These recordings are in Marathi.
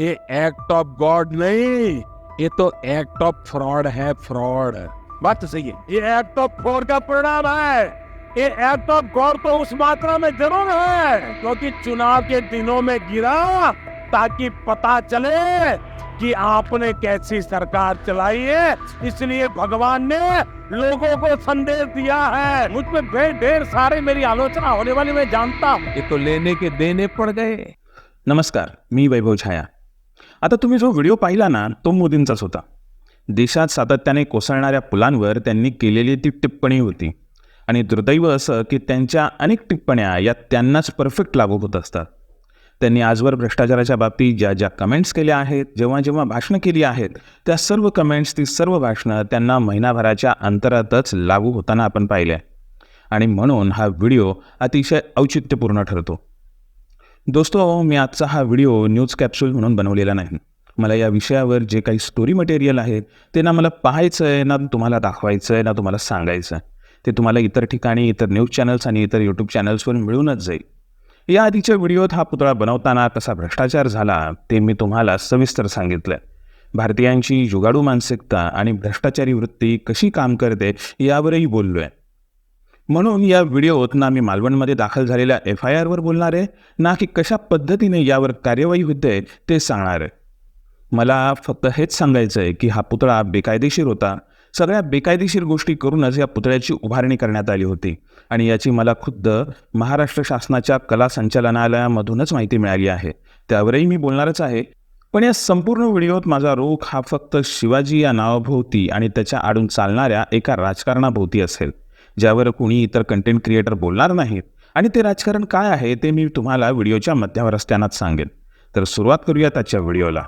ये एक्ट ऑफ़ गॉड नहीं ये तो एक्ट ऑफ़ फ्रॉड है फ्रॉड बात तो सही है। ये एक्ट ऑफ़ फ्रॉड का परिणाम है। ये एक्ट ऑफ़ गॉड तो उस मात्रा में ज़रूर है क्योंकि चुनाव के दिनों में गिरा ताकि पता चले कि आपने कैसी सरकार चलाई है। इसलिए भगवान ने लोगों को संदेश दिया है। मुझ पे ढेर ढेर सारे मेरी आलोचना होने वाली मैं जानता हूँ। ये तो लेने के देने पड़ गए। नमस्कार मी वैभव छाया आता तुम्ही जो व्हिडिओ पाहिला ना तो मोदींचाच होता. देशात सातत्याने कोसळणाऱ्या पुलांवर त्यांनी केलेली ती टिप्पणी होती. आणि दुर्दैव असं की त्यांच्या अनेक टिप्पण्या या त्यांनाच परफेक्ट लागू होत असतात. त्यांनी आजवर भ्रष्टाचाराच्या बाबतीत ज्या ज्या कमेंट्स केल्या आहेत जेव्हा जेव्हा भाषणं केली आहेत त्या सर्व कमेंट्स ती सर्व भाषणं त्यांना महिनाभराच्या अंतरातच लागू होताना आपण पाहिल्या. आणि म्हणून हा व्हिडिओ अतिशय औचित्यपूर्ण ठरतो. दोस्तो मी आजचा हा व्हिडिओ न्यूज कॅप्सूल म्हणून बनवलेला नाही. मला या विषयावर जे काही स्टोरी मटेरियल आहे ते ना मला पाहायचं आहे ना तुम्हाला दाखवायचं आहे ना तुम्हाला सांगायचं आहे. ते तुम्हाला इतर ठिकाणी इतर न्यूज चॅनल्स आणि इतर यूट्यूब चॅनल्सवर मिळूनच जाईल. या आधीच्या व्हिडिओत हा पुतळा बनवताना कसा भ्रष्टाचार झाला ते मी तुम्हाला सविस्तर सांगितलं आहे भारतीयांची जुगाडू मानसिकता आणि भ्रष्टाचारी वृत्ती कशी काम करते यावरही बोललो आहे म्हणून या व्हिडिओत ना मी मालवणमध्ये दाखल झालेल्या एफ आय आरवर बोलणार आहे ना की कशा पद्धतीने यावर कार्यवाही होते ते सांगणार आहे. मला फक्त हेच सांगायचं आहे की हा पुतळा बेकायदेशीर होता. सगळ्या बेकायदेशीर गोष्टी करूनच या पुतळ्याची उभारणी करण्यात आली होती आणि याची मला खुद्द महाराष्ट्र शासनाच्या कला संचालनालयामधूनच माहिती मिळाली आहे. त्यावरही मी बोलणारच आहे. पण या संपूर्ण व्हिडिओत माझा रोख हा फक्त शिवाजी या नावाभोवती आणि त्याच्या आडून चालणाऱ्या एका राजकारणाभोवती असेल. ज्यावर कुणी इतर कंटेंट क्रिएटर बोलणार नाहीत. आणि ते राजकारण काय आहे ते मी तुम्हाला व्हिडिओच्या मध्यावर असतानाच सांगेन. तर सुरुवात करूयात आजच्या व्हिडिओला.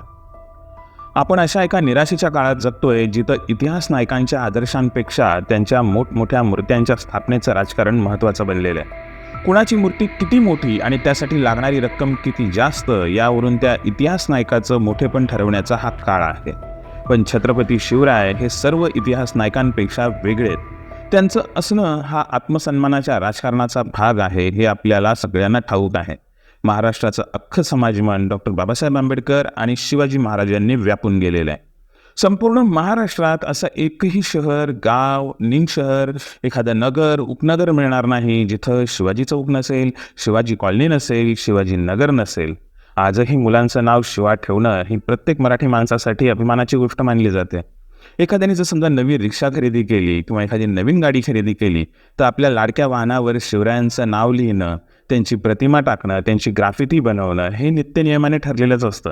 आपण अशा एका निराशेच्या काळात जगतोय जिथं इतिहास नायकांच्या आदर्शांपेक्षा त्यांच्या मोठमोठ्या मूर्त्यांच्या स्थापनेचं राजकारण महत्त्वाचं बनलेलं आहे. कुणाची मूर्ती किती मोठी आणि त्यासाठी लागणारी रक्कम किती जास्त यावरून त्या इतिहास नायकाचं मोठेपण ठरवण्याचा हा काळ आहे. पण छत्रपती शिवराय हे सर्व इतिहास नायकांपेक्षा वेगळे आहेत. त्यांचं असणं हा आत्मसन्मानाच्या राजकारणाचा भाग आहे हे आपल्याला सगळ्यांना ठाऊक आहे. महाराष्ट्राचं अख्खं समाजमन डॉक्टर बाबासाहेब आंबेडकर आणि शिवाजी महाराजांनी व्यापून गेलेलं आहे. संपूर्ण महाराष्ट्रात असं एकही शहर गाव निम शहर एखादं नगर उपनगर मिळणार नाही जिथं शिवाजी चौक नसेल शिवाजी कॉलनी नसेल शिवाजी नगर नसेल. आजही मुलांचं नाव शिवा ठेवणं ही प्रत्येक मराठी माणसासाठी अभिमानाची गोष्ट मानली जाते. एखाद्याने जर समजा नवी रिक्षा खरेदी केली किंवा एखादी नवीन गाडी खरेदी केली तर आपल्या लाडक्या वाहनावर शिवरायांचं नाव लिहिणं त्यांची प्रतिमा टाकणं त्यांची ग्राफिती बनवणं हे नित्यनियमाने ठरलेलंच असतं.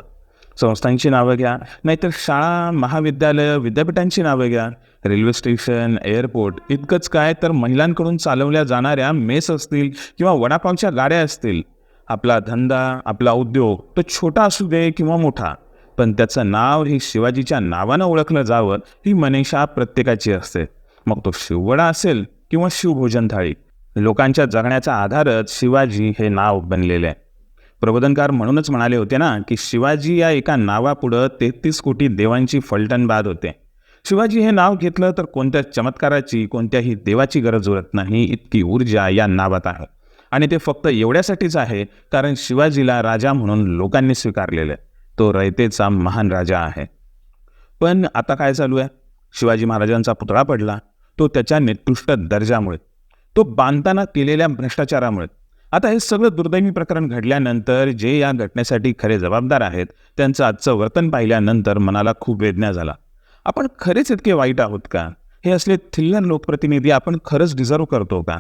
संस्थांची नावं घ्या नाहीतर शाळा महाविद्यालय विद्यापीठांची नावं घ्या. रेल्वे स्टेशन एअरपोर्ट इतकंच काय तर महिलांकडून चालवल्या जाणाऱ्या मेस असतील किंवा वडापावच्या गाड्या असतील. आपला धंदा आपला उद्योग तो छोटा असू दे किंवा मोठा. पण त्याचं नाव हे शिवाजीच्या नावानं ओळखलं जावं ही मनीषा प्रत्येकाची असते. मग तो शिववडा असेल किंवा शिवभोजन थाळी लोकांच्या जगण्याचा आधारच शिवाजी हे नाव बनलेले आहे. प्रबोधनकार म्हणूनच म्हणाले होते ना की शिवाजी या एका नावापुढं तेहतीस कोटी देवांची फलटण बाद होते. शिवाजी हे नाव घेतलं तर कोणत्या चमत्काराची कोणत्याही देवाची गरज उरत नाही इतकी ऊर्जा या नावात आहे. आणि ते फक्त एवढ्यासाठीच आहे कारण शिवाजीला राजा म्हणून लोकांनी स्वीकारलेलं आहे. तो रयतेचा महान राजा आहे. पण आता काय चालू आहे? शिवाजी महाराजांचा पुतळा पडला. तो त्याच्या निकृष्ट दर्जामुळे तो बांधताना केलेल्या भ्रष्टाचारामुळे. आता हे सगळं दुर्दैवी प्रकरण घडल्यानंतर जे या घटनेसाठी खरे जबाबदार आहेत त्यांचं आजचं वर्तन पाहिल्यानंतर मनाला खूप वेदना झाला. आपण खरेच इतके वाईट आहोत का? हे असले थिल्लर लोकप्रतिनिधी आपण खरंच डिझर्व करतो का?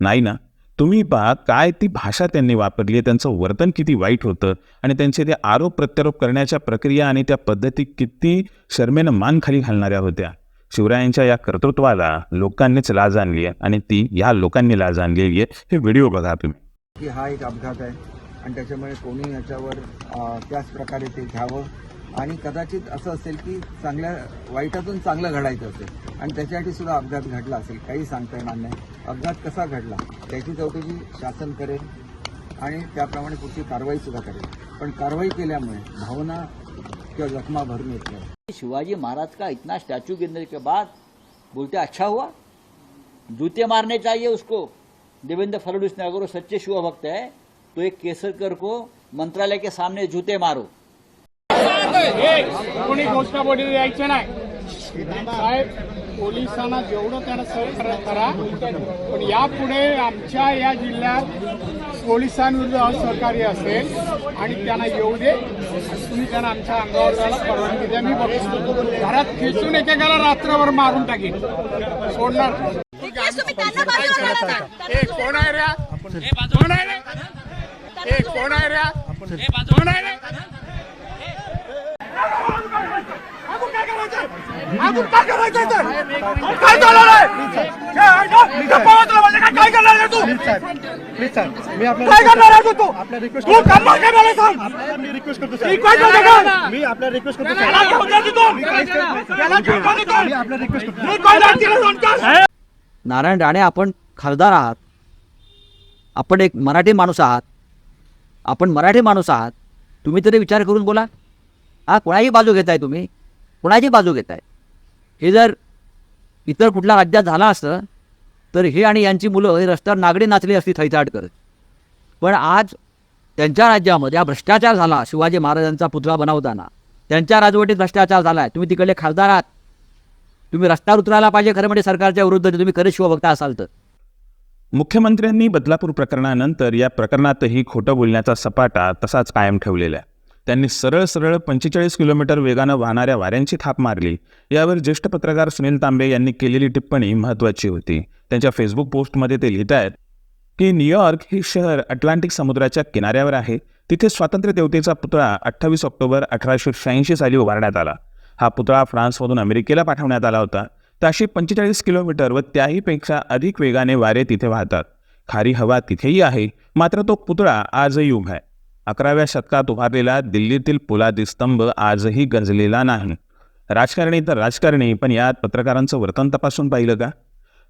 नाही ना. तुम्ही पहा काय ती भाषा त्यांनी वापरली आहे त्यांचं वर्तन किती वाईट होतं आणि त्यांचे ते आरोप प्रत्यारोप करण्याच्या प्रक्रिया आणि त्या पद्धती किती शर्मेनं मान खाली घालणाऱ्या होत्या. शिवरायांच्या या कर्तृत्वाला लोकांनीच लाज आणली आहे आणि ती या लोकांनी लाज आणलेली आहे. हे व्हिडिओ बघा तुम्ही. की हा एक अपघात आहे आणि त्याच्यामुळे कोणी याच्यावर त्याच प्रकारे ते घ्यावं? आणि कदाचित असं असेल की चांगल्या वाईटातून चांगलं घडायचं असेल आणि त्याच्यासाठी सुद्धा अपघात घडला असेल काही सांगता येणार नाही. अपघात कसा घडला त्याची चौकशी शासन करेल आणि त्याप्रमाणे पुढची कारवाई सुद्धा करेल. पण कारवाई केल्यामुळे भावना किंवा जखमा भरून येत नाही. शिवाजी महाराज का इतना स्टैचू गिरने के बाद बोलते अच्छा हुआ जूते मारने चाहिए उसको। देवेंद्र फडणवीस ने अगर वो सच्चे शिव भक्त है तो एक केसरकर को मंत्रालय के सामने जूते मारो। कोणी घोषणाबाजी द्यायचं नाही. साहेब पोलिसांना जेवढं त्यांना सहकार्य करा पण यापुढे आमच्या या जिल्ह्यात पोलिसांविरुद्ध असहकार्य असेल आणि त्यांना येऊ दे तुम्ही त्यांना आमच्या अंगावर जायला परवानगी द्या. मी बघतो घरात खेचून एकेकाला रात्रभर मारून टाकेन. सोडणार नाही. केस तुम्ही त्यांना बाजूला करा ना. ए कोण आहे रे? कोण आहे रे? कोण आहे रे कोण आहे रे अजून काय करायचं इथं? काय चालणार आहे? गप्पा वाजवला म्हणजे काय काय करणार आहे तू? काय करणार आहे तू? तू तू करणार काय मला सांग. मी काय करणार का? मी आपल्या रिक्वेस्ट करतो त्याला घेऊन जा तिथून. त्याला घेऊन जा तिथून. आपल्या रिक्वेस्ट करतो मी काय नाही तिला सांगतोस? नारायण राणे आपण खासदार आहात. आपण एक मराठी माणूस आहात. आपण मराठी माणूस आहात. तुम्ही तरी विचार करून बोला. हा कोणाची बाजू घेताय तुम्ही? कोणाची बाजू घेताय? हे जर इतर कुठल्या राज्यात झालं असतं तर हे आणि यांची मुलं हे रस्त्यावर नागडी नाचली असती थैथाट करत. पण आज त्यांच्या राज्यामध्ये हा भ्रष्टाचार झाला शिवाजी महाराजांचा पुतळा बनवताना. त्यांच्या राजवटीत भ्रष्टाचार झाला आहे तुम्ही तिकडले खासदार आहात. तुम्ही रस्त्यावर उतरायला पाहिजे खरं म्हणजे सरकारच्या विरुद्ध तुम्ही खरंच शिवभक्ता असाल तर. मुख्यमंत्र्यांनी बदलापूर प्रकरणानंतर या प्रकरणातही खोटं बोलण्याचा सपाटा तसाच कायम ठेवलेला आहे. त्यांनी सरळ सरळ पंचेचाळीस किलोमीटर वेगानं वाहणाऱ्या वाऱ्यांची थाप मारली. यावर ज्येष्ठ पत्रकार सुनील तांबे यांनी केलेली टिप्पणी महत्त्वाची होती. त्यांच्या फेसबुक पोस्टमध्ये ते लिहित आहेत की न्यूयॉर्क हे शहर अटलांटिक समुद्राच्या किनाऱ्यावर आहे. तिथे स्वातंत्र्य देवतेचा पुतळा अठ्ठावीस ऑक्टोबर अठराशे शहाऐंशी साली उभारण्यात आला. हा पुतळा फ्रान्समधून अमेरिकेला पाठवण्यात आला होता. ताशे पंचेचाळीस किलोमीटर व त्याहीपेक्षा अधिक वेगाने वारे तिथे वाहतात. खारी हवा तिथेही आहे. मात्र तो पुतळा आजही उभा आहे. अकराव्या शतकात उभारलेला दिल्लीतील पोलादी स्तंभ आजही गंजलेला नाही. राजकारणी तर राजकारणी पण यात पत्रकारांचं वर्तन तपासून पाहिलं का?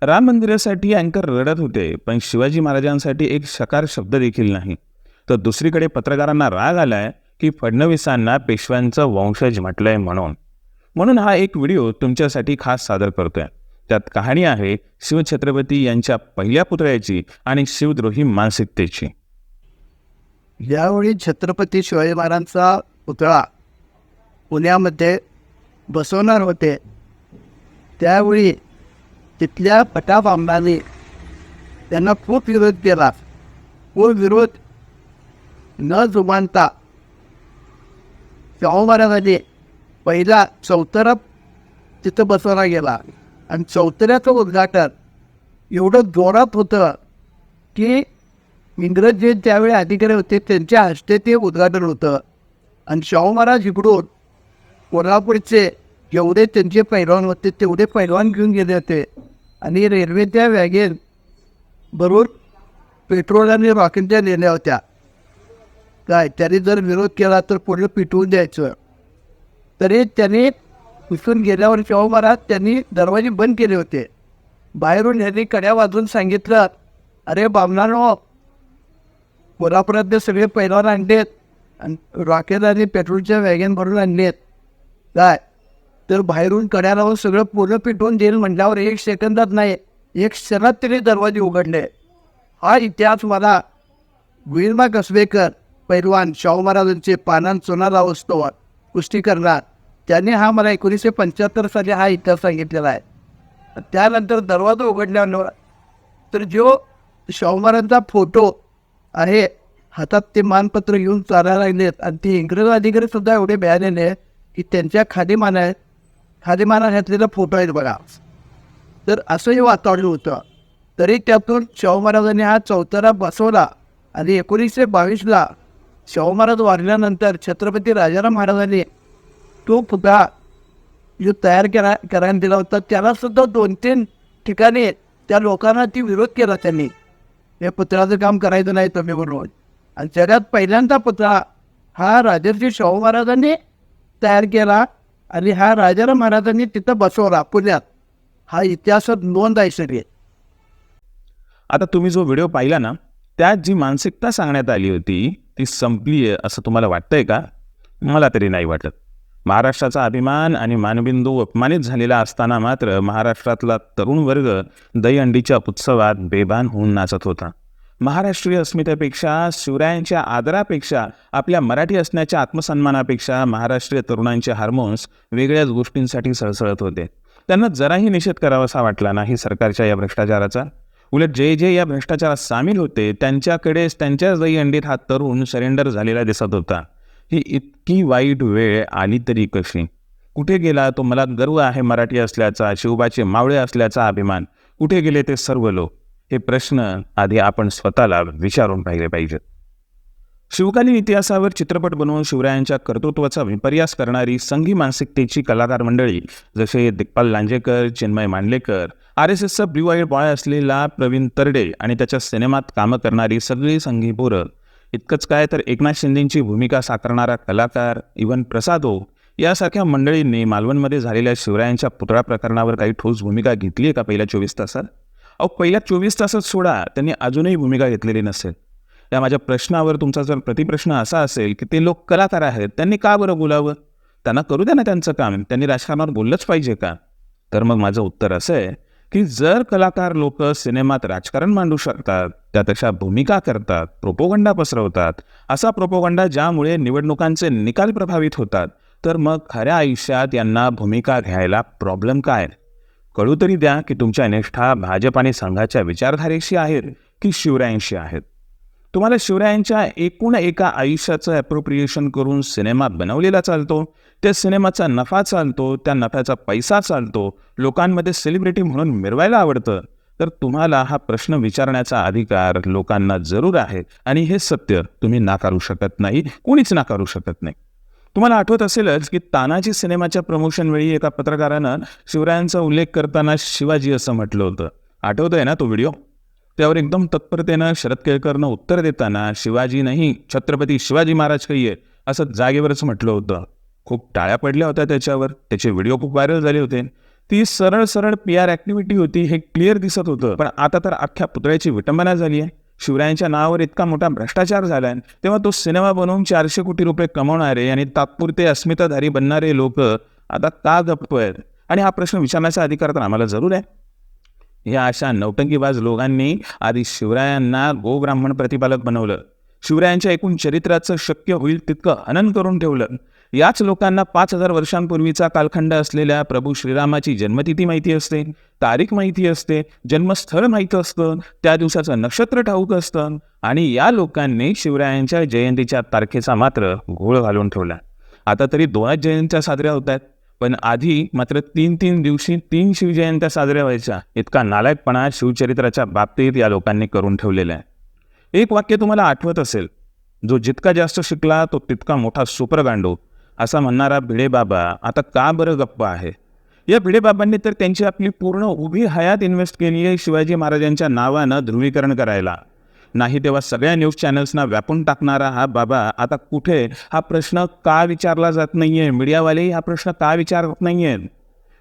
राम मंदिरासाठी अँकर रडत होते पण शिवाजी महाराजांसाठी एक शकार शब्द देखील नाही. तर दुसरीकडे पत्रकारांना राग आलाय की फडणवीसांना पेशव्यांचं वंशज म्हटलंय म्हणून. म्हणून हा एक व्हिडिओ तुमच्यासाठी खास सादर करतोय. त्यात कहाणी आहे शिवछत्रपती यांच्या पहिल्या पुतळ्याची आणि शिवद्रोही मानसिकतेची. ज्यावेळी छत्रपती शिवाजी महाराजांचा पुतळा पुण्यामध्ये बसवणार होते त्यावेळी तिथल्या पटाबांबांनी त्यांना खूप विरोध केला. व विरोध न जुमानता शाहू महाराजांनी पहिला चौतरा तिथं बसवला गेला. आणि चौतऱ्याचं उद्घाटन एवढं जोरात होतं की इंग्रज जे त्यावेळी अधिकारी होते त्यांच्या हस्ते ते उद्घाटन होतं. आणि शाहू महाराज इकडून कोल्हापूरचे जेवढे त्यांचे पैलवान होते तेवढे पैलवान घेऊन गेले होते. आणि रेल्वेच्या वॅगेन भरून पेट्रोल आणि रॉकेटच्या नेल्या होत्या. काय त्याने जर विरोध केला तर पुढे पिटवून द्यायचं. तरी त्यांनी उचलून गेल्यावर शाहू महाराज त्यांनी दरवाजे बंद केले होते. बाहेरून यांनी कड्या वाजून सांगितलं अरे बामणानो कोल्हापुरातले सगळे पैलवान आणलेत. आणि रॉकेट आणि पेट्रोलच्या वॅगन भरून आणले आहेत काय? तर बाहेरून कड्या लावून सगळं पूर्ण पिठवून देईल म्हटल्यावर एक सेकंदात नाही एक क्षणात तरी दरवाजे उघडले. हा इतिहास मला विरमा कसबेकर पैलवान शाहू महाराजांचे पानान सोनाला असतो पुष्टी करणार. त्यांनी हा मला एकोणीसशे पंच्याहत्तर साली हा इतिहास सांगितलेला आहे. त्यानंतर दरवाजा उघडल्यावर तर जो शाहू महाराजांचा फोटो आहे. हातात ते मानपत्र घेऊन चालायला लागलेत. आणि ते इंग्रज अधिकारी सुद्धा एवढे मिळालेले आहेत की त्यांच्या खादीमाना आहेत खादीमाना घातलेला फोटो आहेत बघा. तर असंही वातावरण होतं. तरी त्यातून शाहू महाराजांनी हा चौतारा बसवला आणि एकोणीसशे बावीसला शाहू महाराज वारल्यानंतर छत्रपती राजाराम महाराजांनी तो पुतळा जो तयार केला करायला दिला होता त्याला सुद्धा दोन तीन ठिकाणी त्या लोकांना ती विरोध केला त्यांनी. हे पुत्राचं काम करायचं नाही तुम्ही बरोबर आणि सगळ्यात पहिल्यांदा पुतळा हा राजर्षी शाहू महाराजांनी तयार केला आणि हा राजाराम महाराजांनी तिथं बसवला पुण्यात. हा इतिहासात नोंद आहे सगळी. आता तुम्ही जो व्हिडिओ पाहिला ना त्यात जी मानसिकता सांगण्यात आली होती ती संपली आहे असं तुम्हाला वाटतंय का? मला तरी नाही वाटत. महाराष्ट्राचा अभिमान आणि मानबिंदू अपमानित झालेला असताना मात्र महाराष्ट्रातला तरुण वर्ग दहीहंडीच्या उत्सवात बेभान होऊन नाचत होता. महाराष्ट्रीय अस्मितेपेक्षा शिवरायांच्या आदरापेक्षा आपल्या मराठी असण्याच्या आत्मसन्मानापेक्षा महाराष्ट्रीय तरुणांचे हार्मोन्स वेगळ्याच गोष्टींसाठी सळसळत होते. त्यांना जराही निषेध करावासा वाटला नाही सरकारच्या या भ्रष्टाचाराचा. उलट जे जे या भ्रष्टाचारात सामील होते त्यांच्याकडेच त्यांच्याच दही अंडीत हा तरुण सरेंडर झालेला दिसत होता. ही इतकी वाईट वेळ आली तरी कशी? कुठे गेला तो? मला गर्व आहे मराठी असल्याचा शिवबाचे मावळे असल्याचा अभिमान. कुठे गेले ते सर्व लोक? हे प्रश्न आधी आपण स्वतःला विचारून पाहिले पाहिजेत. शिवकालीन इतिहासावर चित्रपट बनवून शिवरायांच्या कर्तृत्वाचा विपर्यास करणारी संघी मानसिकतेची कलाकार मंडळी जसे दिग्पाल लांजेकर चिन्मय मांडलेकर आर एस एसचा ब्ल्यू आईड बॉय असलेला प्रवीण तरडे आणि त्याच्या सिनेमात कामं करणारी सगळी संघी पोरं इतकंच काय तर एकनाथ शिंदेची भूमिका साकारणारा कलाकार इवन प्रसादो यासारख्या मंडळींनी मालवणमध्ये झालेल्या शिवरायांच्या पुतळा प्रकरणावर काही ठोस भूमिका घेतली आहे का पहिल्या चोवीस तासात? अहो पहिल्या चोवीस तासात सोडा. त्यांनी अजूनही भूमिका घेतलेली नसेल. या माझ्या प्रश्नावर तुमचा जर प्रतिप्रश्न असा असेल की ते लोक कलाकार आहेत त्यांनी का बरं बोलावं? त्यांना करू द्या ना त्यांचं काम. त्यांनी राजकारणावर बोललंच पाहिजे का? तर मग माझं उत्तर असं आहे की जर कलाकार लोक सिनेमात राजकारण मांडू शकतात त्यापेक्षा भूमिका करतात प्रोपोगंडा पसरवतात असा प्रोपोगंडा ज्यामुळे निवडणुकांचे निकाल प्रभावित होतात तर मग खऱ्या आयुष्यात यांना भूमिका घ्यायला प्रॉब्लेम काय? कळू तरी द्या की तुमच्या निष्ठा भाजप आणि संघाच्या विचारधारेशी आहेत की शिवरायांशी आहेत. तुम्हाला शिवरायांच्या एकूण एका आयुष्याचं ॲप्रोप्रिएशन करून सिनेमा बनवलेला चालतो त्या सिनेमाचा नफा चालतो त्या नफ्याचा पैसा चालतो लोकांमध्ये सेलिब्रिटी म्हणून मिरवायला आवडतं. तर तुम्हाला हा प्रश्न विचारण्याचा अधिकार लोकांना जरूर आहे आणि हे सत्य तुम्ही नाकारू शकत नाही कोणीच नाकारू शकत नाही. तुम्हाला आठवत असेलच की तानाजी सिनेमाच्या प्रमोशन वेळी एका पत्रकारानं शिवरायांचा उल्लेख करताना शिवाजी असं म्हटलं होतं. आठवतंय ना तो व्हिडिओ त्यावर एकदम तत्परतेनं शरद केळकरनं उत्तर देताना शिवाजी नाही छत्रपती शिवाजी महाराज काही आहे असं जागेवरच म्हटलं होतं. खूप टाळ्या पडल्या होत्या त्याच्यावर त्याचे व्हिडिओ खूप व्हायरल झाले होते. ती सरळ सरळ पी आर ॲक्टिव्हिटी होती हे क्लिअर दिसत होतं. पण आता तर अख्ख्या पुतळ्याची विटंबना झाली आहे. शिवरायांच्या नावावर इतका मोठा भ्रष्टाचार झालाय. तेव्हा तो सिनेमा बनवून चारशे कोटी रुपये कमवणारे आणि तात्पुरते अस्मिताधारी बनणारे लोक आता का गप्प आहेत आणि हा प्रश्न विचारण्याचा अधिकार तर आम्हाला जरूर आहे. या अशा नौटंकीबाज लोकांनी आधी शिवरायांना गोब्राह्मण प्रतिपालक बनवलं. शिवरायांच्या एकूण चरित्राचं शक्य होईल तितकं हनन करून ठेवलं. याच लोकांना पाच हजार वर्षांपूर्वीचा कालखंड असलेल्या प्रभू श्रीरामाची जन्मतिथी माहिती असते तारीख माहिती असते जन्मस्थळ माहीत असतं त्या दिवसाचं नक्षत्र ठाऊक असतं आणि या लोकांनी शिवरायांच्या जयंतीच्या तारखेचा मात्र घोळ घालून ठेवला. आता तरी दोनच जयंत्या साजऱ्या होत आहेत. पण आधी मात्र तीन तीन दिवशी तीन शिवजयंत्या साजऱ्या व्हायच्या. इतका नालायकपणा शिवचरित्राच्या बाबतीत या लोकांनी करून ठेवलेला आहे. एक वाक्य तुम्हाला आठवत असेल जो जितका जास्त शिकला तो तितका मोठा सुपरगांडो असा म्हणणारा भिडेबाबा आता का बरं गप्प आहे? या भिडेबाबांनी तर त्यांची आपली पूर्ण उभी हयात इन्व्हेस्ट केली आहे शिवाजी महाराजांच्या नावानं ध्रुवीकरण करायला. नाही तेव्हा सगळ्या न्यूज चॅनल्सना व्यापून टाकणारा हा बाबा आता कुठे? हा प्रश्न का विचारला जात नाही आहे मीडियावालेही हा प्रश्न का विचारत नाही आहेत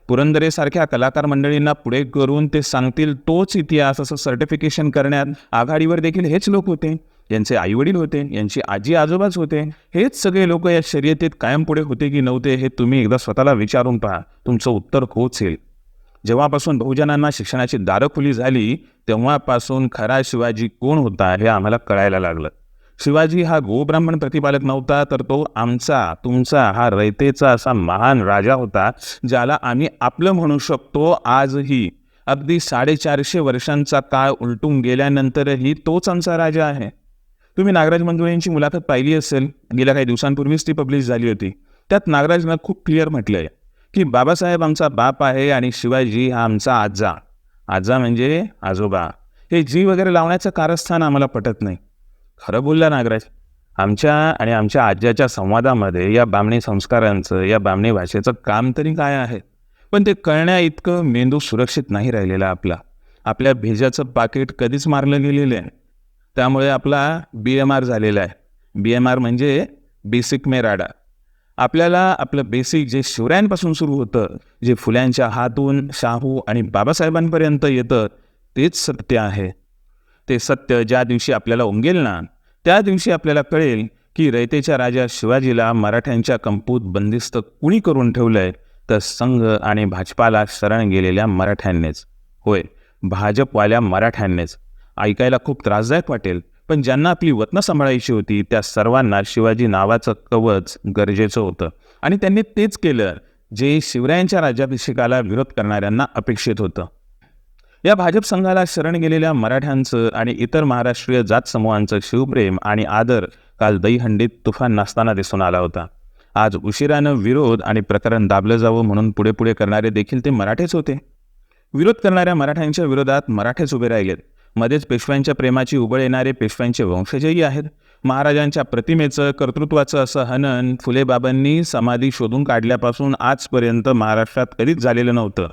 पुरंदरेसारख्या कलाकार मंडळींना पुढे करून ते सांगतील तोच इतिहास असं सर्टिफिकेशन करण्यात आघाडीवर देखील हेच लोक होते. यांचे आईवडील होते यांची आजी आजोबाच होते. हेच सगळे लोक या शर्यतीत कायम पुढे होते की नव्हते हे तुम्ही एकदा स्वतःला विचारून पहा. तुमचं उत्तर होच येईल. जेव्हापासून बहुजनांना शिक्षणाची दारं खुली झाली तेव्हापासून खरा शिवाजी कोण होता हे आम्हाला कळायला लागलं. शिवाजी हा गोब्राह्मण प्रतिपालक नव्हता तर तो आमचा तुमचा हा रयतेचा असा महान राजा होता ज्याला आम्ही आपलं म्हणू शकतो आजही. अगदी साडेचारशे वर्षांचा काळ उलटून गेल्यानंतरही तोच आमचा राजा आहे. तुम्ही नागराज मंजुळेंची मुलाखत पाहिली असेल. गेल्या काही दिवसांपूर्वीच ती पब्लिश झाली होती. त्यात नागराजनं खूप क्लिअर म्हटलं आहे की बाबासाहेब आमचा बाप आहे आणि शिवाजी हा आमचा आजा. आजा म्हणजे आजोबा. हे जी वगैरे लावण्याचं कारस्थान आम्हाला पटत नाही. खरं बोलला नागराज आमच्या आणि आमच्या आज्याच्या संवादामध्ये या बामणी संस्कारांचं या बामणी भाषेचं काम तरी काय आहे? पण ते कळण्या इतकं मेंदू सुरक्षित नाही राहिलेला आपला. आपल्या भेजाचं पाकिट कधीच मारलं गेलेलं आहे. त्यामुळे आपला बी एम आर झालेला आहे. बी एम आर म्हणजे बेसिक मेराडा. आपल्याला आपलं बेसिक जे शिवरायांपासून सुरू होतं जे फुल्यांच्या हातून शाहू आणि बाबासाहेबांपर्यंत येतं तेच सत्य आहे. ते सत्य ज्या दिवशी आपल्याला उमगेल ना त्या दिवशी आपल्याला कळेल की रयतेच्या राजा शिवाजीला मराठ्यांच्या कंपूत बंदिस्त कुणी करून ठेवलंय तर संघ आणि भाजपाला शरण गेलेल्या मराठ्यांनीच. होय भाजपवाल्या मराठ्यांनीच. ऐकायला खूप त्रासदायक वाटेल. पण ज्यांना आपली वतनं सांभाळायची होती त्या सर्वांना शिवाजी नावाचं कवच गरजेचं होतं. आणि त्यांनी तेच केलं जे शिवरायांच्या राज्याभिषेकाला विरोध करणाऱ्यांना अपेक्षित होतं. या भाजप संघाला शरण गेलेल्या मराठ्यांचं आणि इतर महाराष्ट्रीय जात समूहांचं शिवप्रेम आणि आदर काल दहीहंडीत तुफान नसताना दिसून आला होता. आज उशिरानं विरोध आणि प्रकरण दाबलं जावं म्हणून पुढे पुढे करणारे देखील ते मराठेच होते. विरोध करणाऱ्या मराठ्यांच्या विरोधात मराठेच उभे राहिलेत. मध्येच पेशव्यांच्या प्रेमाची उबळ येणारे पेशव्यांचे वंशजही आहेत. महाराजांच्या प्रतिमेचं कर्तृत्वाचं असं हनन फुलेबाबांनी समाधी शोधून काढल्यापासून आजपर्यंत महाराष्ट्रात कधीच झालेलं नव्हतं.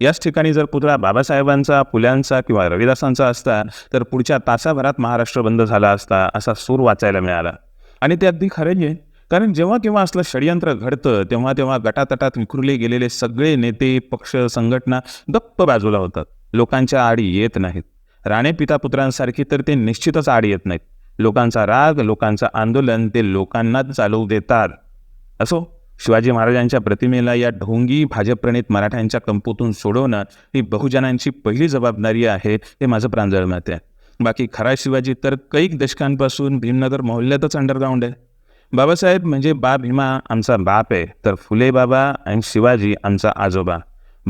याच ठिकाणी जर पुतळा बाबासाहेबांचा फुल्यांचा किंवा रविदासांचा असता तर पुढच्या तासाभरात महाराष्ट्र बंद झाला असता असा सूर वाचायला मिळाला. आणि ते अगदी खरंही आहे कारण जेव्हा केव्हा असलं षडयंत्र घडतं तेव्हा तेव्हा गटातटात विखुरले गेलेले सगळे नेते पक्ष संघटना गप्प बाजूला होतात. लोकांच्या आडी येत नाहीत. राणे पिता पुत्रांसारखी तर ते निश्चितच आड येत नाहीत. लोकांचा राग लोकांचं आंदोलन ते लोकांनाच चालवू देतात. असो शिवाजी महाराजांच्या प्रतिमेला या ढोंगी भाजपप्रणित मराठ्यांच्या कंपोतून सोडवणं ही बहुजनांची पहिली जबाबदारी आहे हे माझं प्रांजळ मत आहे. बाकी खरा शिवाजी तर कैक दशकांपासून भीमनगर मोहल्ल्यातच अंडरग्राऊंड आहे. बाबासाहेब म्हणजे बा भीमा आमचा बाप आहे तर फुले बाबा आणि शिवाजी आमचा आजोबा.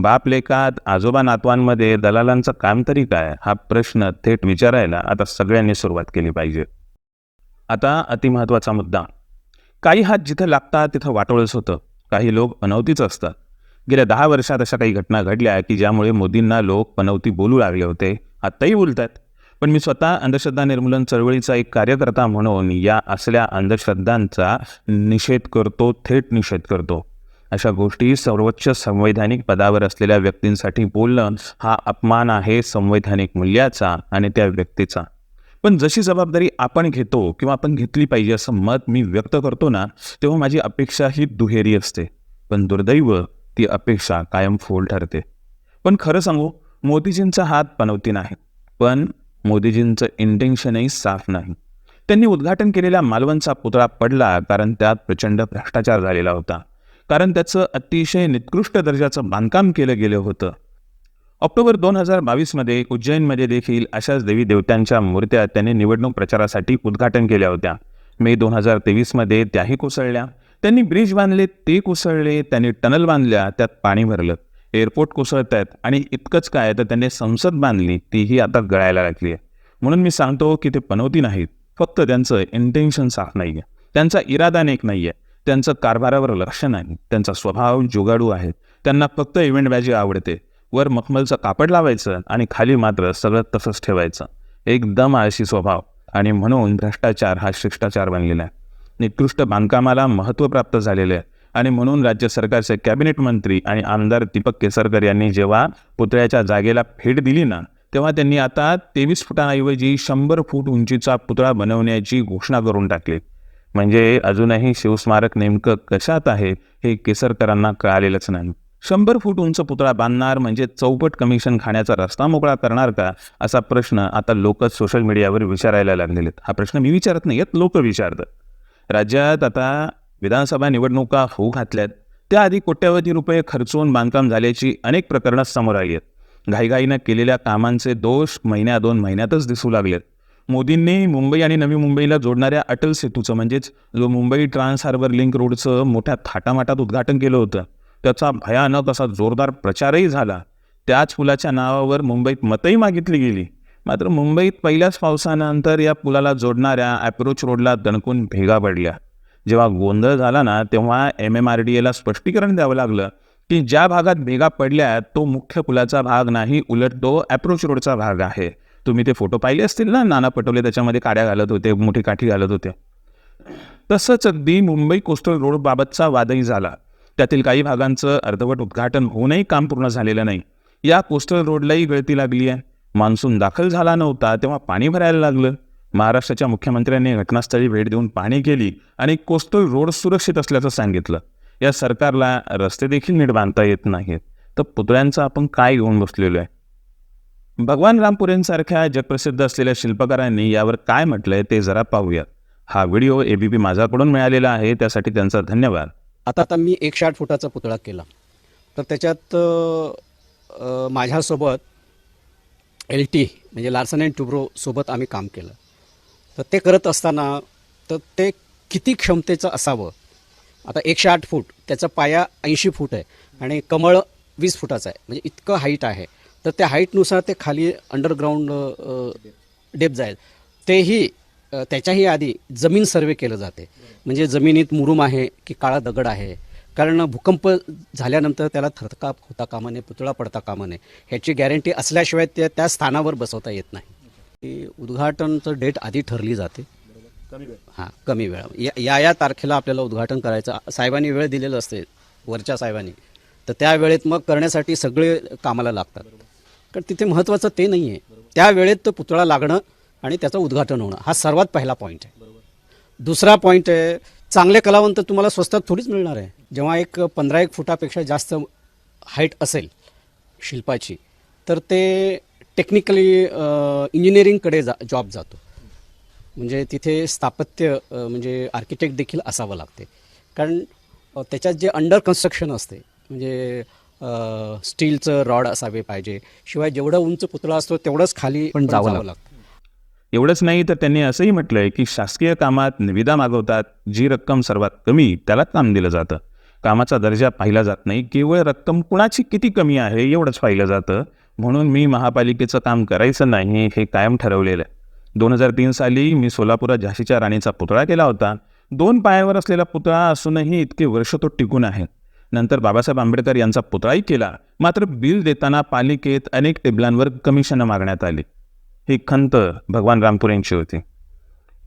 बाप लेखात आजोबा नातवांमध्ये दलालांचं काम तरी काय? हा प्रश्न थेट विचारायला आता सगळ्यांनी सुरुवात केली पाहिजे. आता अतिमहत्वाचा मुद्दा. काही हात जिथं लागतात तिथं वाटोळच होतं. काही लोक अनवतीच असतात. गेल्या दहा वर्षात अशा काही घटना घडल्या की ज्यामुळे मोदींना लोक पनवती बोलू लागले होते. आत्ताही बोलतात पण मी स्वतः अंधश्रद्धा निर्मूलन चळवळीचा एक कार्यकर्ता म्हणून या असल्या अंधश्रद्धांचा निषेध करतो थेट निषेध करतो. अशा गोष्टी सर्वोच्च संवैधानिक पदावर असलेल्या व्यक्तींसाठी बोलणं हा अपमान आहे संवैधानिक मूल्याचा आणि त्या व्यक्तीचा. पण जशी जबाबदारी आपण घेतो किंवा आपण घेतली पाहिजे असं मत मी व्यक्त करतो ना तेव्हा माझी अपेक्षा ही दुहेरी असते. पण दुर्दैव ती अपेक्षा कायम फोल ठरते. पण खरं सांगू मोदीजींचा हात पनवती नाही. पण मोदीजींचं इंटेन्शनही साफ नाही. त्यांनी उद्घाटन केलेल्या मालवणचा पुतळा पडला कारण त्यात प्रचंड भ्रष्टाचार झालेला होता. कारण त्याचं अतिशय निकृष्ट दर्जाचं बांधकाम केलं गेलं होतं. ऑक्टोबर दोन हजार बावीसमध्ये उज्जैनमध्ये देखील अशाच देवी देवतांच्या मूर्त्या त्यांनी निवडणूक प्रचारासाठी उद्घाटन केल्या होत्या. मे दोन हजार तेवीसमध्ये त्याही कोसळल्या. त्यांनी ब्रिज बांधले ते कोसळले त्यांनी टनल बांधल्या त्यात पाणी भरलं. एअरपोर्ट कोसळत आहेत आणि इतकंच काय तर त्यांनी संसद बांधली तीही आता गळायला लागली आहे म्हणून मी सांगतो की ते पनवती नाहीत. फक्त त्यांचं इंटेन्शन साफ नाही आहे त्यांचा इरादा नेक नाही आहे त्यांचं कारभारावर लक्ष नाही. त्यांचा स्वभाव जुगाडू आहे त्यांना फक्त इव्हेंट बॅजी आवडते. वर मखमलचं कापड लावायचं आणि खाली मात्र सगळं तसंच ठेवायचं. एकदम आळशी स्वभाव. आणि म्हणून भ्रष्टाचार हा शिष्टाचार बनलेला आहे. निकृष्ट बांधकामाला महत्त्व प्राप्त झालेले आहे. आणि म्हणून राज्य सरकारचे कॅबिनेट मंत्री आणि आमदार दीपक केसरकर यांनी जेव्हा पुतळ्याच्या जागेला भेट दिली ना तेव्हा त्यांनी आता तेवीस फुटांऐवजी शंभर फूट उंचीचा पुतळा बनवण्याची घोषणा करून टाकली. म्हणजे अजूनही शिवस्मारक नेमकं कशात आहे हे केसरकरांना कळालेलंच नाही. शंभर फूट उंच पुतळा बांधणार म्हणजे चौपट कमिशन खाण्याचा रस्ता मोकळा करणार का असा प्रश्न आता लोकच सोशल मीडियावर विचारायला लागलेले हा प्रश्न मी विचारत नाही आहेत लोक विचारतात. राज्यात आता विधानसभा निवडणुका होऊ घातल्यात. त्याआधी कोट्यवधी रुपये खर्चून बांधकाम झाल्याची अनेक प्रकरणं समोर आली आहेत. घाईघाईनं केलेल्या कामांचे दोष महिन्या दोन महिन्यातच दिसू लागलेत. मोदींनी मुंबई आणि नवी मुंबईला जोडणाऱ्या अटल सेतूचं म्हणजेच जो मुंबई ट्रान्स हार्बर लिंक रोडचं मोठ्या थाटामाटात उद्घाटन केलं होतं त्याचा भयानक असा जोरदार प्रचारही झाला. त्याच पुलाच्या नावावर मुंबईत मतही मागितली गेली. मात्र मुंबईत पहिल्याच पावसानंतर या पुलाला जोडणाऱ्या अप्रोच रोडला दणकून भेगा पडल्या. जेव्हा गोंधळ झाला ना तेव्हा एम एम आर डी एला स्पष्टीकरण द्यावं लागलं की ज्या भागात भेगा पडल्या तो मुख्य पुलाचा भाग नाही उलट तो अप्रोच रोडचा भाग आहे. तुम्ही ते फोटो पाहिले असतील ना? नाना पटोले त्याच्यामध्ये काड्या घालत होते मोठी काठी घालत होते. तसंच अगदी मुंबई कोस्टल रोडबाबतचा वादही झाला. त्यातील काही भागांचं अर्धवट उद्घाटन होऊनही काम पूर्ण झालेलं नाही. या कोस्टल रोडलाही गळती लागली आहे. मान्सून दाखल झाला नव्हता तेव्हा पाणी भरायला लागलं. महाराष्ट्राच्या मुख्यमंत्र्यांनी घटनास्थळी भेट देऊन पाहणी केली आणि कोस्टल रोड सुरक्षित असल्याचं सांगितलं. या सरकारला रस्ते देखील नीट बांधता येत नाहीत. तर पुतळ्यांचं आपण काय घेऊन बसलेलो आहे? भगवान रामपुरेंसारख्या जगप्रसिद्ध असलेल्या शिल्पकारांनी यावर काय म्हटलंय ते जरा पाहूयात. हा व्हिडिओ एबीपी माझ्याकडून मिळालेला आहे त्यासाठी त्यांचा धन्यवाद. आता आता मी एकशे आठ फुटाचा पुतळा केला. तर त्याच्यात माझ्यासोबत एल टी म्हणजे लार्सन अँड टुब्रो सोबत आम्ही काम केलं. तर ते करत असताना तर ते किती क्षमतेचं असावं? आता एकशे आठ फूट त्याचा पाया ऐंशी फूट आहे आणि कमळ वीस फुटाचं आहे. म्हणजे इतकं हाईट आहे. तर त्या हाईटनुसार ते खाली अंडरग्राऊंड डेप जाईल. तेही त्याच्याही आधी जमीन सर्वे केलं जाते. म्हणजे जमिनीत मुरुम आहे की काळा दगड आहे. कारण भूकंप झाल्यानंतर त्याला थरकाप होता कामा नये पुतळा पडता कामा नये ह्याची गॅरंटी असल्याशिवाय ते त्या स्थानावर बसवता येत नाही. की उद्घाटनचं डेट आधी ठरली जाते. हां कमी वेळा. या या या तारखेला आपल्याला उद्घाटन करायचं. साहेबांनी वेळ दिलेलं असते वरच्या साहेबांनी. तर त्या वेळेत मग करण्यासाठी सगळे कामाला लागतात. कारण तिथे महत्त्वाचं ते नाही आहे त्या वेळेत तो पुतळा लागणं आणि त्याचं उद्घाटन होणं. हा सर्वात पहिला पॉईंट आहे. दुसरा पॉईंट आहे चांगले कलावंत तुम्हाला स्वस्तात थोडीच मिळणार आहे. जेव्हा एक पंधरा एक फुटापेक्षा जास्त हाईट असेल शिल्पाची तर ते टेक्निकली इंजिनिअरिंगकडे जा जॉब जातो. म्हणजे तिथे स्थापत्य म्हणजे आर्किटेक्ट देखील असावं लागते. कारण त्याच्यात जे अंडर कन्स्ट्रक्शन असते म्हणजे स्टीलचं रॉड असावे पाहिजे. शिवाय जेवढं उंच पुतळा असतो तेवढंच खाली पण जावं लागतं. एवढंच नाही तर त्यांनी असंही म्हटलंय की शासकीय कामात निविदा मागवतात जी रक्कम सर्वात कमी त्याला काम दिलं जातं. कामाचा दर्जा पाहिला जात नाही केवळ रक्कम कुणाची किती कमी आहे एवढंच पाहिलं जातं. म्हणून मी महापालिकेचं काम करायचं नाही हे कायम ठरवलेलं आहे. दोन हजार तीन साली मी सोलापुरात झाशीच्या राणीचा पुतळा केला होता. दोन पायावर असलेला पुतळा असूनही इतके वर्ष तो टिकून आहे. नंतर बाबासाहेब आंबेडकर यांचा पुतळाही केला. मात्र बिल देताना पालिकेत अनेक टेबलांवर कमिशनं मागण्यात आली. ही खंत भगवान रामपूर यांची होती.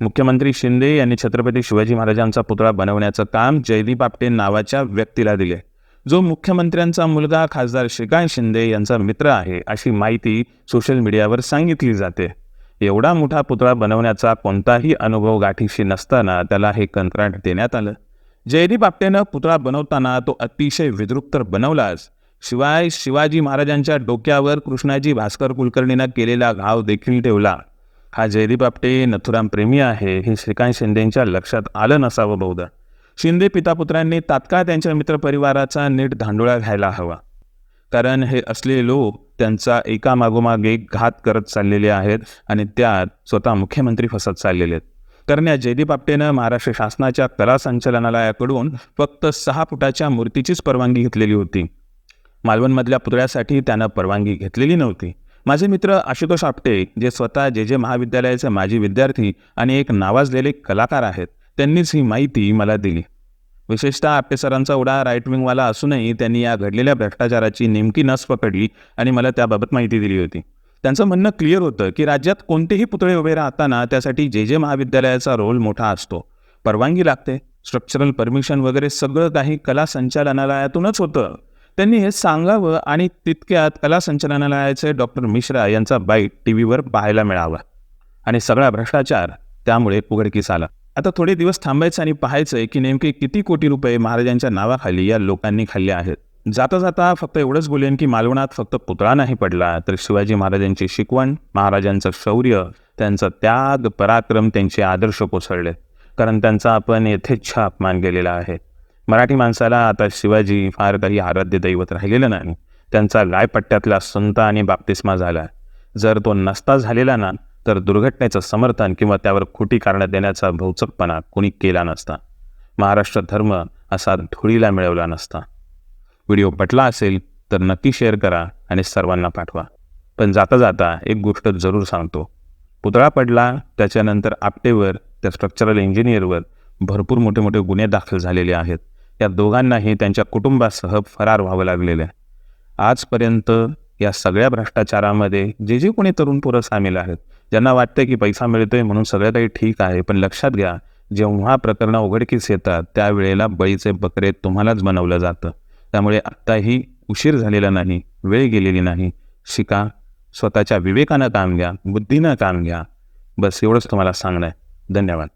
मुख्यमंत्री शिंदे यांनी छत्रपती शिवाजी महाराजांचा पुतळा बनवण्याचं काम जयदीप आपटे नावाच्या व्यक्तीला दिले. जो मुख्यमंत्र्यांचा मुलगा खासदार श्रीकांत शिंदे यांचा मित्र आहे अशी माहिती सोशल मीडियावर सांगितली जाते. एवढा मोठा पुतळा बनवण्याचा कोणताही अनुभव गाठीशी नसताना त्याला हे कंत्राट देण्यात आलं. जयदीप आपटेनं पुतळा बनवताना तो अतिशय विद्रुप तर बनवलाच. शिवाय शिवाजी महाराजांच्या डोक्यावर कृष्णाजी भास्कर कुलकर्णीनं केलेला घाव देखील ठेवला. हा जयदीप आपटे नथुराम प्रेमी आहे हे श्रीकांत शिंदेंच्या लक्षात आलं नसावं बहुधा. शिंदे पितापुत्रांनी तात्काळ त्यांच्या मित्रपरिवाराचा नीट धांडोळा घ्यायला हवा. कारण हे असले लोक त्यांचा एकामागोमाग एक घात करत चाललेले आहेत आणि त्यात स्वतः मुख्यमंत्री फसत चाललेले आहेत. करण्यात जयदीप आपटेनं महाराष्ट्र शासनाच्या कला संचालनालयाकडून फक्त सहा फुटाच्या मूर्तीचीच परवानगी घेतलेली होती. मालवणमधल्या पुतळ्यासाठी त्यानं परवानगी घेतलेली नव्हती. माझे मित्र आशुतोष आपटे जे स्वतः जे जे महाविद्यालयाचे माजी विद्यार्थी आणि एक नावाजलेले कलाकार आहेत त्यांनीच ही माहिती मला दिली. विशेषतः आपटे सरांचा उडा राईट विंगवाला असूनही त्यांनी या घडलेल्या भ्रष्टाचाराची नेमकी नस पकडली आणि मला त्याबाबत माहिती दिली होती. त्यांचं म्हणणं क्लिअर होतं की राज्यात कोणतेही पुतळे उभे राहताना त्यासाठी जे जे महाविद्यालयाचा रोल मोठा असतो. परवानगी लागते. स्ट्रक्चरल परमिशन वगैरे सगळं काही कला संचालनालयातूनच होतं. त्यांनी हे सांगावं आणि तितक्यात कला संचालनालयाचे डॉक्टर मिश्रा यांचा बाईट टी व्हीवर पाहायला मिळावा. आणि सगळा भ्रष्टाचार त्यामुळे उघडकीस आला. आता थोडे दिवस थांबायचं आणि पाहायचं की नेमके किती कोटी रुपये महाराजांच्या नावाखाली या लोकांनी खाल्ले आहेत. जाता जाता फक्त एवढंच बोलेन की मालवणात फक्त पुतळा नाही पडला तर शिवाजी महाराजांची शिकवण महाराजांचं शौर्य त्यांचं त्याग पराक्रम त्यांचे आदर्श कोसळले. कारण त्यांचा आपण यथेच्छा अपमान केलेला आहे. मराठी माणसाला आता शिवाजी फार काही आराध्य दैवत राहिलेलं नाही. त्यांचा रायपट्ट्यातला संत आणि बाप्तिस्मा झाला. जर तो नसता झालेला ना तर दुर्घटनेचं समर्थन किंवा त्यावर खोटी कारणं देण्याचा भौचकपणा कोणी केला नसता. महाराष्ट्र धर्म असा धुळीला मिळवला नसता. व्हिडिओ पटला असेल तर नक्की शेअर करा आणि सर्वांना पाठवा. पण जाता जाता एक गोष्ट जरूर सांगतो. पुतळा पडला त्याच्यानंतर आपटेवर त्या स्ट्रक्चरल इंजिनियरवर भरपूर मोठे मोठे गुन्हे दाखल झालेले आहेत. या दोघांनाही त्यांच्या कुटुंबासह फरार व्हावं लागलेलं आहे. आजपर्यंत या सगळ्या भ्रष्टाचारामध्ये जे जे कोणी तरुण पोरं सामील आहेत ज्यांना वाटतं की पैसा मिळतोय म्हणून सगळं काही ठीक आहे पण लक्षात घ्या जेव्हा प्रकरणं उघडकीस येतात त्यावेळेला बळीचे बकरे तुम्हालाच बनवलं जातं. त्यामुळे आत्ताही उशीर झालेला नाही वेळ गेलेली नाही. शिका स्वतःच्या विवेकानं काम घ्या बुद्धीनं काम घ्या. बस एवढंच तुम्हाला सांगणं आहे. धन्यवाद.